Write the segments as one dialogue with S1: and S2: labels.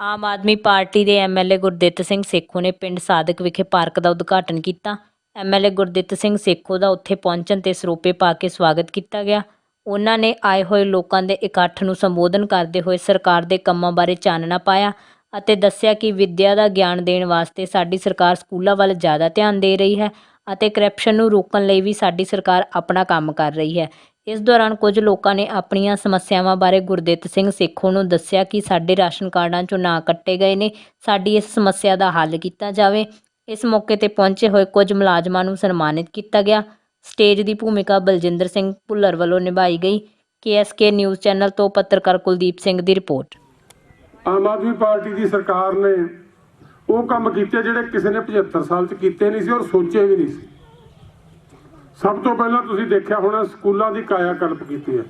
S1: ਆਮ Aadmi party ਦੇ MLA Gurdit Singh Sekhon ਨੇ ਪਿੰਡ ਸਾਦਕ ਵਿਖੇ ਪਾਰਕ ਦਾ ਉਦਘਾਟਨ ਕੀਤਾ। ਐਮਐਲਏ ਗੁਰਦਿੱਤ ਸਿੰਘ ਸੇਖੋਂ ਦਾ ਉੱਥੇ ਪਹੁੰਚਣ ਤੇ ਸਰੋਪੇ ਪਾ ਕੇ ਸਵਾਗਤ ਕੀਤਾ ਗਿਆ। ਉਹਨਾਂ ਨੇ ਆਏ ਹੋਏ ਲੋਕਾਂ ਦੇ ਇਕੱਠ ਨੂੰ ਸੰਬੋਧਨ ਕਰਦੇ ਹੋਏ ਸਰਕਾਰ ਦੇ ਕੰਮਾਂ ਬਾਰੇ ਚਾਨਣਾ ਪਾਇਆ ਅਤੇ ਦੱਸਿਆ ਕਿ ਵਿੱਦਿਆ ਦਾ ਗਿਆਨ ਦੇਣ ਵਾਸਤੇ ਸਾਡੀ ਸਰਕਾਰ ਸਕੂਲਾਂ ਵੱਲ ਜ਼ਿਆਦਾ ਧਿਆਨ ਦੇ ਰਹੀ ਹੈ ਅਤੇ ਕਰਪਸ਼ਨ ਨੂੰ ਰੋਕਣ ਲਈ ਵੀ ਸਾਡੀ ਸਰਕਾਰ ਆਪਣਾ ਕੰਮ ਕਰ ਰਹੀ ਹੈ। ਇਸ ਦੌਰਾਨ ਕੁਝ ਲੋਕਾਂ ਨੇ ਆਪਣੀਆਂ ਸਮੱਸਿਆਵਾਂ ਬਾਰੇ ਗੁਰਦਿੱਤ ਸਿੰਘ ਸੇਖੋਂ ਨੂੰ ਦੱਸਿਆ ਕਿ ਸਾਡੇ ਰਾਸ਼ਨ ਕਾਰਡਾਂ 'ਚੋਂ ਨਾਂ ਕੱਟੇ ਗਏ ਨੇ, ਸਾਡੀ ਇਸ ਸਮੱਸਿਆ ਦਾ ਹੱਲ ਕੀਤਾ ਜਾਵੇ। ਇਸ ਮੌਕੇ ਤੇ ਪਹੁੰਚੇ ਹੋਏ ਕੁਝ ਮੁਲਾਜ਼ਮਾਂ ਨੂੰ ਸਨਮਾਨਿਤ ਕੀਤਾ ਗਿਆ। ਸਟੇਜ ਦੀ ਭੂਮਿਕਾ ਬਲਜਿੰਦਰ ਸਿੰਘ ਭੁੱਲਰ ਵੱਲੋਂ ਨਿਭਾਈ ਗਈ। ਕੇਐਸਕੇ ਨਿਊਜ਼ ਚੈਨਲ ਤੋਂ ਪੱਤਰਕਾਰ ਕੁਲਦੀਪ ਸਿੰਘ ਦੀ ਰਿਪੋਰਟ।
S2: ਆਮ ਆਦਮੀ ਪਾਰਟੀ ਦੀ ਸਰਕਾਰ ਨੇ ਉਹ ਕੰਮ ਕੀਤੇ ਜਿਹੜੇ ਕਿਸੇ ਨੇ 75 ਸਾਲ ਚ ਕੀਤੇ ਨਹੀਂ ਸੀ ਔਰ ਸੋਚੇ ਵੀ ਨਹੀਂ ਸੀ। ਸਭ ਤੋਂ ਪਹਿਲਾਂ ਤੁਸੀਂ ਦੇਖਿਆ ਹੋਣਾ ਸਕੂਲਾਂ ਦੀ ਕਾਇਆ ਕਲਪ ਕੀਤੀ ਹੈ।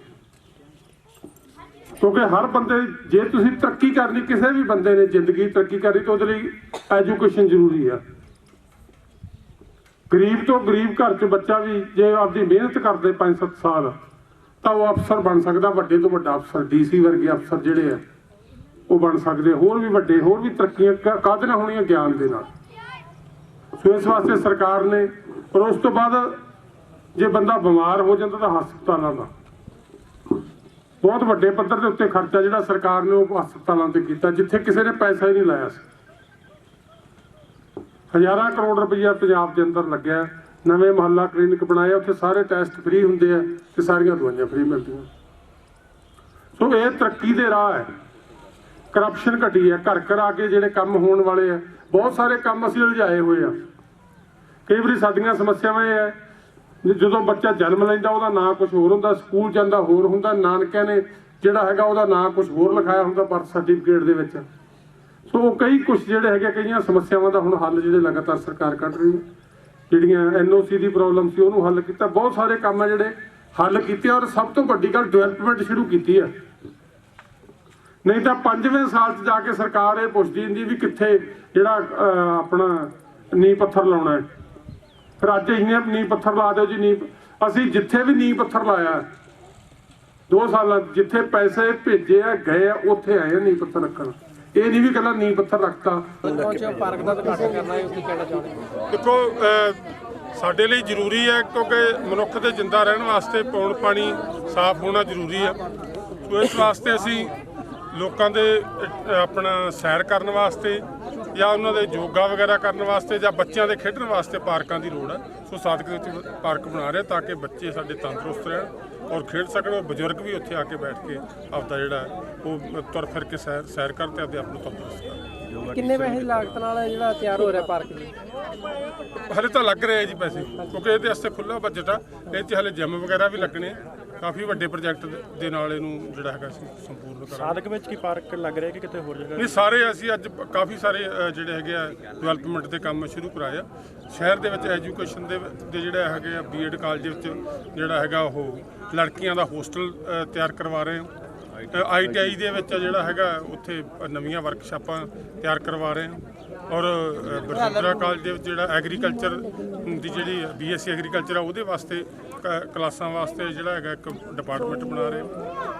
S2: ਕਿਉਂਕਿ ਹਰ ਬੰਦੇ ਜੇ ਤੁਸੀਂ ਤਰੱਕੀ ਕਰਨੀ, ਕਿਸੇ ਵੀ ਬੰਦੇ ਨੇ ਜ਼ਿੰਦਗੀ ਤਰੱਕੀ ਕਰਨੀ, ਤਾਂ ਉਹਦੇ ਲਈ ਐਜੂਕੇਸ਼ਨ ਜ਼ਰੂਰੀ ਆ ਗਰੀਬ ਤੋਂ ਗਰੀਬ ਘਰ 'ਚ ਬੱਚਾ ਵੀ ਜੇ ਆਪਦੀ ਮਿਹਨਤ ਕਰਦੇ 5-7 ਸਾਲ, ਤਾਂ ਉਹ ਅਫਸਰ ਬਣ ਸਕਦਾ, ਵੱਡੇ ਤੋਂ ਵੱਡਾ ਅਫਸਰ, ਡੀਸੀ ਵਰਗੇ ਅਫਸਰ ਜਿਹੜੇ ਆ, ਉਹ ਬਣ ਸਕਦੇ ਹੋਰ ਵੀ ਵੱਡੇ, ਹੋਰ ਵੀ ਤਰੱਕੀਆਂ ਕ- ਕਾਹਦੇ ਨਾਲ ਹੋਣੀਆਂ? ਗਿਆਨ ਦੇ ਨਾਲ। ਸੋ ਇਸ ਵਾਸਤੇ ਸਰਕਾਰ ਨੇ ਪਰ ਉਸ ਤੋਂ ਬਾਅਦ ਜੇ ਬੰਦਾ ਬਿਮਾਰ ਹੋ ਜਾਂਦਾ ਤਾਂ ਹਸਪਤਾਲਾਂ ਦਾ। ਬਹੁਤ ਵੱਡੇ ਪੱਧਰ ਦੇ ਉੱਤੇ ਖਰਚਾ ਜਿਹੜਾ ਸਰਕਾਰ ਨੇ ਉਹ ਹਸਪਤਾਲਾਂ ਤੇ ਕੀਤਾ, ਜਿੱਥੇ ਕਿਸੇ ਨੇ ਪੈਸਾ ਹੀ ਨਹੀਂ ਲਾਇਆ ਸੀ। ਹਜ਼ਾਰਾਂ ਕਰੋੜ ਰੁਪਈਆ ਪੰਜਾਬ ਦੇ ਅੰਦਰ ਲੱਗਿਆ, ਨਵੇਂ ਮੁਹੱਲਾ ਕਲੀਨਿਕ ਬਣਾਏ ਉੱਥੇ ਸਾਰੇ ਟੈਸਟ ਫ੍ਰੀ ਹੁੰਦੇ ਆ ਤੇ ਸਾਰੀਆਂ ਦਵਾਈਆਂ ਫ੍ਰੀ ਮਿਲਦੀਆਂ। ਸੋ ਇਹ ਤਰੱਕੀ ਦੇ ਰਾਹ ਹੈ। ਕਰਪਸ਼ਨ ਘਟੀ ਹੈ, ਘਰ ਘਰ ਆ ਕੇ ਜਿਹੜੇ ਕੰਮ ਹੋਣ ਵਾਲੇ ਆ, ਬਹੁਤ ਸਾਰੇ ਕੰਮ ਅਸੀਂ ਉਲਝਾਏ ਹੋਏ ਆ। ਕਈ ਵਾਰੀ ਸਾਡੀਆਂ ਸਮੱਸਿਆਵਾਂ ਇਹ ਹੈ ਜਦੋਂ ਬੱਚਾ ਜਨਮ ਲੈਂਦਾ, ਉਹਦਾ ਨਾਂ ਕੁਝ ਹੋਰ ਹੁੰਦਾ, ਸਕੂਲ ਜਾਂਦਾ, ਹੋਰ ਹੁੰਦਾ, ਨਾਨਕਿਆਂ ਨੇ ਜਿਹੜਾ ਹੈਗਾ ਉਹਦਾ ਨਾਂ ਕੁਝ ਹੋਰ ਲਿਖਾਇਆ ਹੁੰਦਾ ਬਰਥ ਸਰਟੀਫਿਕੇਟ ਦੇ ਵਿੱਚ। ਸੋ ਉਹ ਕਈ ਕੁਝ ਜਿਹੜੇ ਹੈਗੇ ਕਈਆਂ ਸਮੱਸਿਆਵਾਂ ਦਾ ਹੁਣ ਹੱਲ ਜਿਹੜੇ ਲਗਾਤਾਰ ਸਰਕਾਰ ਕੱਢ ਰਹੀ ਹੈ। ਜਿਹੜੀਆਂ ਐਨਓਸੀ ਦੀ ਪ੍ਰੋਬਲਮ ਸੀ, ਉਹਨੂੰ ਹੱਲ ਕੀਤਾ। ਬਹੁਤ ਸਾਰੇ ਕੰਮ ਆ ਜਿਹੜੇ ਹੱਲ ਕੀਤੇ ਔਰ ਸਭ ਤੋਂ ਵੱਡੀ ਗੱਲ ਡਿਵੈਲਪਮੈਂਟ ਸ਼ੁਰੂ ਕੀਤੀ ਹੈ ਨਹੀਂ ਤਾਂ ਪੰਜਵੇਂ ਸਾਲ 'ਚ ਜਾ ਕੇ ਸਰਕਾਰ ਇਹ ਪੁੱਛਦੀ ਹੁੰਦੀ ਵੀ ਕਿੱਥੇ ਜਿਹੜਾ ਆਪਣਾ ਨੀਂਹ ਪੱਥਰ ਲਾਉਣਾ ਹੈ। ਫਿਰ ਅੱਜ ਇੰਨੇ ਨੀਂਹ ਪੱਥਰ ਲਾ ਦਿਓ ਜੀ, ਨੀਂਹ ਅਸੀਂ ਜਿੱਥੇ ਵੀ ਨੀਂਹ ਪੱਥਰ ਲਾਇਆ, ਦੋ ਸਾਲਾਂ ਜਿੱਥੇ ਪੈਸੇ ਭੇਜੇ ਆ, ਗਏ ਆ, ਉੱਥੇ ਆਏ ਆ ਨੀਂਹ ਪੱਥਰ ਰੱਖਣ। ਇਹ ਨਹੀਂ ਵੀ ਕੱਲਾ ਨੀਂਹ ਪੱਥਰ ਰੱਖਤਾ।
S3: ਪਾਰਕ ਦਾ ਉਦਘਾਟਨ ਕਰਨਾ ਹੈ ਉਸ ਕਹਿਣਾ ਚਾਹੁੰਦੇ
S2: ਦੇਖੋ ਸਾਡੇ ਲਈ ਜ਼ਰੂਰੀ ਹੈ ਕਿਉਂਕਿ ਮਨੁੱਖ ਦੇ ਜਿੰਦਾ ਰਹਿਣ ਵਾਸਤੇ ਪੌਣ ਪਾਣੀ ਸਾਫ਼ ਹੋਣਾ ਜ਼ਰੂਰੀ ਹੈ ਸੋ ਇਸ ਵਾਸਤੇ ਅਸੀਂ ਲੋਕਾਂ ਦੇ ਆਪਣਾ ਸੈਰ ਕਰਨ ਵਾਸਤੇ ਜਾਂ ਉਹਨਾਂ ਦੇ ਯੋਗਾ ਵਗੈਰਾ ਕਰਨ ਵਾਸਤੇ ਜਾਂ ਬੱਚਿਆਂ ਦੇ ਖੇਡਣ ਵਾਸਤੇ ਪਾਰਕਾਂ ਦੀ ਲੋੜ ਹੈ। ਸੋ ਸਾਦਕ ਪਾਰਕ ਬਣਾ ਰਹੇ ਤਾਂ ਕਿ ਬੱਚੇ ਸਾਡੇ ਤੰਦਰੁਸਤ ਰਹਿਣ ਔਰ ਖੇਡ ਸਕਣ। ਔਰ ਬਜ਼ੁਰਗ ਵੀ ਉੱਥੇ ਆ ਕੇ ਬੈਠ ਕੇ ਆਪਦਾ ਜਿਹੜਾ ਉਹ ਤੁਰ ਫਿਰ ਕੇ ਸੈਰ ਸੈਰ ਕਰਨ ਤੇ ਆਪਦੇ ਆਪ ਨੂੰ ਤੰਦਰੁਸਤ ਕਰਨ।
S3: ਕਿੰਨੇ ਪੈਸੇ ਲਾਗਤ ਨਾਲ ਜਿਹੜਾ ਤਿਆਰ ਹੋ ਰਿਹਾ ਪਾਰਕ ਜੀ
S2: ਹਲੇ ਤਾਂ ਲੱਗ ਰਿਹਾ ਜੀ ਪੈਸੇ ਕਿਉਂਕਿ ਇਹਦੇ ਵਾਸਤੇ ਖੁੱਲਾ ਬਜਟ ਆ। ਇਹ 'ਚ ਹਲੇ ਜਿਮ ਵਗੈਰਾ ਵੀ ਲੱਗਣੇ। ਕਾਫੀ ਵੱਡੇ ਪ੍ਰੋਜੈਕਟ ਦੇ ਨਾਲ ਇਹਨੂੰ ਜਿਹੜਾ ਹੈਗਾ ਸੀ ਸੰਪੂਰਨ ਕਰਾਂਗੇ।
S4: ਸਾਧਕ ਵਿੱਚ ਕੀ ਪਾਰਕ ਲੱਗ ਰਿਹਾ ਕਿ ਕਿਤੇ ਹੋਰ ਜਗ੍ਹਾ
S2: ਨਹੀਂ ਸਾਰੇ ਅਸੀਂ ਅੱਜ ਕਾਫੀ ਸਾਰੇ ਅ, ਜਿਹੜੇ ਹੈਗੇ ਆ ਡਿਵੈਲਪਮੈਂਟ ਦੇ ਕੰਮ ਸ਼ੁਰੂ ਕਰਾਏ ਆ। ਸ਼ਹਿਰ ਦੇ ਵਿੱਚ ਐਜੂਕੇਸ਼ਨ ਦੇ ਦੇ ਜਿਹੜੇ ਹੈਗੇ ਆ ਬੀਐਡ ਕਾਲਜ ਵਿੱਚ ਜਿਹੜਾ ਹੈਗਾ ਉਹ ਲੜਕੀਆਂ ਦਾ ਹੋਸਟਲ ਤਿਆਰ ਕਰਵਾ ਰਹੇ ਹਾਂ ਆਈਟੀਆਈ ਦੇ ਵਿੱਚ ਜਿਹੜਾ ਹੈਗਾ ਉੱਥੇ ਨਵੀਆਂ ਵਰਕਸ਼ਾਪਾਂ ਤਿਆਰ ਕਰਵਾ ਰਹੇ ਹਾਂ ਔਰ ਅ, ਕਾਲਜ ਦੇ ਵਿੱਚ ਜਿਹੜਾ ਐਗਰੀਕਲਚਰ ਦੀ ਜਿਹੜੀ ਬੀਐਸਸੀ ਐਗਰੀਕਲਚਰ ਆ ਉਹਦੇ ਵਾਸਤੇ ਕ- ਕਲਾਸਾਂ ਵਾਸਤੇ ਜਿਹੜਾ ਹੈਗਾ ਇੱਕ ਡਿਪਾਰਟਮੈਂਟ ਬਣਾ ਰਹੇ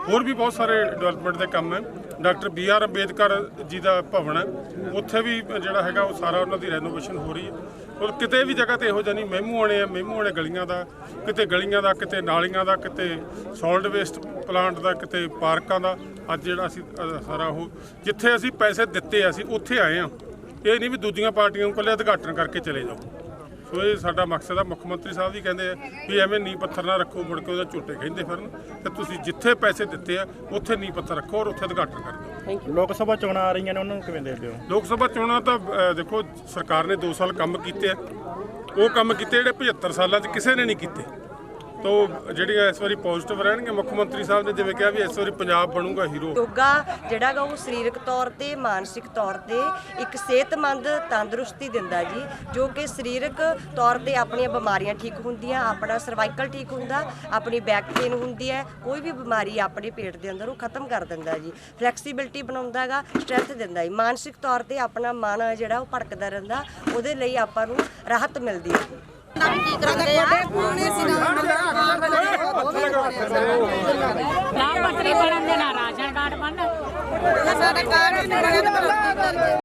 S2: ਹੋਰ ਵੀ ਬਹੁਤ ਸਾਰੇ ਡਿਵੈਲਪਮੈਂਟ ਦੇ ਕੰਮ ਹੈ। Doctor B R Ambedkar ji ਦਾ ਭਵਨ ਹੈ। ਉੱਥੇ ਵੀ ਜਿਹੜਾ ਹੈਗਾ ਉਹ ਸਾਰਾ ਉਹਨਾਂ ਦੀ ਰੈਨੋਵੇਸ਼ਨ ਹੋ ਰਹੀ ਹੈ। ਔਰ ਕਿਤੇ ਵੀ ਜਗ੍ਹਾ ਤੇ ਇਹੋ ਜਿਹਾ ਨਹੀਂ ਮਹਿਮੂ ਆਣੇ ਆ ਮਹਿਮੂ ਆਣੇ ਗਲੀਆਂ ਦਾ ਕਿਤੇ ਗਲੀਆਂ ਦਾ ਕਿਤੇ ਨਾਲੀਆਂ ਦਾ ਕਿਤੇ ਸੋਲਡ ਵੇਸਟ ਪਲਾਂਟ ਦਾ ਕਿਤੇ ਪਾਰਕਾਂ ਦਾ ਅੱਜ ਜਿਹੜਾ ਅਸੀਂ ਸਾਰਾ ਉਹ ਜਿੱਥੇ ਅਸੀਂ ਪੈਸੇ ਦਿੱਤੇ ਅਸੀਂ ਉੱਥੇ ਆਏ ਆ ਇਹ ਨਹੀਂ ਵੀ ਦੂਜੀਆਂ ਪਾਰਟੀਆਂ ਨੂੰ ਇਕੱਲੇ ਉਦਘਾਟਨ ਕਰਕੇ ਚਲੇ ਜਾਓ। ਸੋ ਇਹ ਸਾਡਾ ਮਕਸਦ ਆ। ਮੁੱਖ ਮੰਤਰੀ ਸਾਹਿਬ ਵੀ ਕਹਿੰਦੇ ਆ ਵੀ ਐਵੇਂ ਨੀ ਪੱਥਰ ਨਾ ਰੱਖੋ ਮੁੜ ਕੇ ਉਹਦਾ ਝੋਟੇ ਕਹਿੰਦੇ ਫਿਰਨ। ਤੇ ਤੁਸੀਂ ਜਿੱਥੇ ਪੈਸੇ ਦਿੱਤੇ ਆ ਉੱਥੇ ਨੀ ਪੱਥਰ ਰੱਖੋ ਔਰ ਉੱਥੇ ਉਦਘਾਟਨ ਕਰ ਦਿਓ।
S4: ਲੋਕ ਸਭਾ ਚੋਣਾਂ ਆ ਰਹੀਆਂ ਨੇ ਉਹਨਾਂ ਨੂੰ ਕਿਵੇਂ ਦੇਖਦੇ ਹੋ?
S2: ਲੋਕ ਸਭਾ ਚੋਣਾਂ ਤਾਂ ਅਹ, ਦੇਖੋ ਸਰਕਾਰ ਨੇ 2 ਸਾਲ ਕੰਮ ਕੀਤੇ ਆ। ਉਹ ਕੰਮ ਕੀਤੇ ਜਿਹੜੇ 75 ਸਾਲਾਂ 'ਚ ਕਿਸੇ ਨੇ ਨਹੀਂ ਕੀਤੇ। ਤੋ ਜਿਹੜੀਆਂ ਇਸ ਵਾਰੀ ਪੋਜ਼ਿਟਿਵ ਰਹਿਣਗੇ ਮੁੱਖ ਮੰਤਰੀ ਸਾਹਿਬ ਨੇ ਜਿਵੇਂ ਕਿਹਾ ਵੀ ਇਸ ਵਾਰੀ ਪੰਜਾਬ ਬਣੂਗਾ ਹੀਰੋ
S5: ਯੋਗਾ ਜਿਹੜਾ ਗਾ ਉਹ ਸਰੀਰਕ ਤੌਰ ਤੇ, ਮਾਨਸਿਕ ਤੌਰ ਤੇ ਇੱਕ ਸਿਹਤਮੰਦ, ਤੰਦਰੁਸਤੀ ਦਿੰਦਾ ਜੀ, ਜੋ ਕਿ ਸਰੀਰਕ ਤੌਰ ਤੇ ਆਪਣੀਆਂ ਬਿਮਾਰੀਆਂ ਠੀਕ ਹੁੰਦੀਆਂ, ਆਪਣਾ ਸਰਵਾਈਕਲ ਠੀਕ ਹੁੰਦਾ, ਆਪਣੀ ਬੈਕ ਪੇਨ ਹੁੰਦੀ ਹੈ, ਕੋਈ ਵੀ ਬਿਮਾਰੀ ਆਪਣੇ ਪੇਟ ਦੇ ਅੰਦਰ ਉਹ ਖਤਮ ਕਰ ਦਿੰਦਾ ਜੀ। ਫਲੈਕਸੀਬਿਲਟੀ ਬਣਾਉਂਦਾ ਗਾ ਸਟਰੈਂਥ ਦਿੰਦਾ ਜੀ। ਮਾਨਸਿਕ ਤੌਰ ਤੇ ਆਪਣਾ ਮਨ ਜਿਹੜਾ ਉਹ ਭੜਕਦਾ ਰਹਿੰਦਾ, ਉਹਦੇ ਲਈ ਆਪਾਂ ਨੂੰ ਰਾਹਤ ਮਿਲਦੀ ਹੈ।
S6: ਲਾਭਪਾਤਰੀ ਬਣਨ ਦੇ ਨਾਲ ਰਾਸ਼ਨ ਕਾਰਡ ਬਣਨ
S7: ਸਾਡੇ ਕਾਰਡ ਬਣੇ ਤਾਂ
S6: ਸਕਦੇ